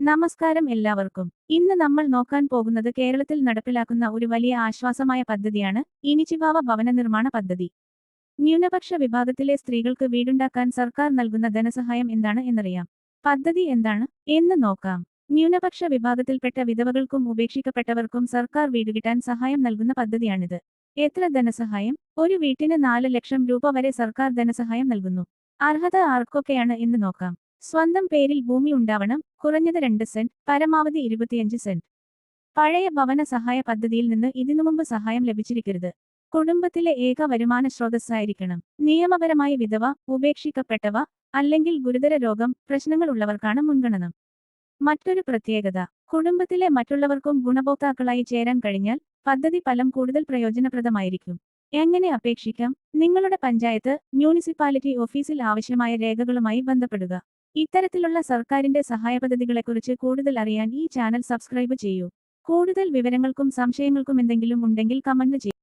നമസ്കാരം എല്ലാവർക്കും. ഇന്ന് നമ്മൾ നോക്കാൻ പോകുന്നത് കേരളത്തിൽ നടപ്പിലാക്കുന്ന ഒരു വലിയ ആശ്വാസമായ പദ്ധതിയാണ് ഇനിച്ചിഭാവ ഭവന നിർമ്മാണ പദ്ധതി. ന്യൂനപക്ഷ വിഭാഗത്തിലെ സ്ത്രീകൾക്ക് വീടുണ്ടാക്കാൻ സർക്കാർ നൽകുന്ന ധനസഹായം എന്താണ് എന്നറിയാം. പദ്ധതി എന്താണ് എന്ന് നോക്കാം. ന്യൂനപക്ഷ വിഭാഗത്തിൽപ്പെട്ട വിധവകൾക്കും ഉപേക്ഷിക്കപ്പെട്ടവർക്കും സർക്കാർ വീട് കിട്ടാൻ സഹായം നൽകുന്ന പദ്ധതിയാണിത്. എത്ര ധനസഹായം? ഒരു വീട്ടിന് നാല് ലക്ഷം രൂപ വരെ സർക്കാർ ധനസഹായം നൽകുന്നു. അർഹത ആർക്കൊക്കെയാണ് എന്ന് നോക്കാം. സ്വന്തം പേരിൽ ഭൂമി ഉണ്ടാവണം കുറഞ്ഞത് രണ്ട് സെന്റ് പരമാവധി ഇരുപത്തിയഞ്ച് സെന്റ്. പഴയ ഭവന സഹായ പദ്ധതിയിൽ നിന്ന് ഇതിനു മുമ്പ് സഹായം ലഭിച്ചിരിക്കരുത്. കുടുംബത്തിലെ ഏക വരുമാന സ്രോതസ്സായിരിക്കണം. നിയമപരമായി വിധവ ഉപേക്ഷിക്കപ്പെട്ടവ അല്ലെങ്കിൽ ഗുരുതര രോഗം പ്രശ്നങ്ങൾ ഉള്ളവർക്കാണ് മുൻഗണന. മറ്റൊരു പ്രത്യേകത കുടുംബത്തിലെ മറ്റുള്ളവർക്കും ഗുണഭോക്താക്കളായി ചേരാൻ കഴിഞ്ഞാൽ പദ്ധതി ഫലം കൂടുതൽ പ്രയോജനപ്രദമായിരിക്കും. എങ്ങനെ അപേക്ഷിക്കാം? നിങ്ങളുടെ പഞ്ചായത്ത് മ്യൂണിസിപ്പാലിറ്റി ഓഫീസിൽ ആവശ്യമായ രേഖകളുമായി ബന്ധപ്പെടുക. ഇത്തരത്തിലുള്ള സർക്കാരിന്റെ സഹായ പദ്ധതികളെക്കുറിച്ച് കൂടുതൽ അറിയാൻ ഈ ചാനൽ സബ്സ്ക്രൈബ് ചെയ്യൂ. കൂടുതൽ വിവരങ്ങൾക്കും സംശയങ്ങൾക്കും എന്തെങ്കിലും ഉണ്ടെങ്കിൽ കമന്റ് ചെയ്യൂ.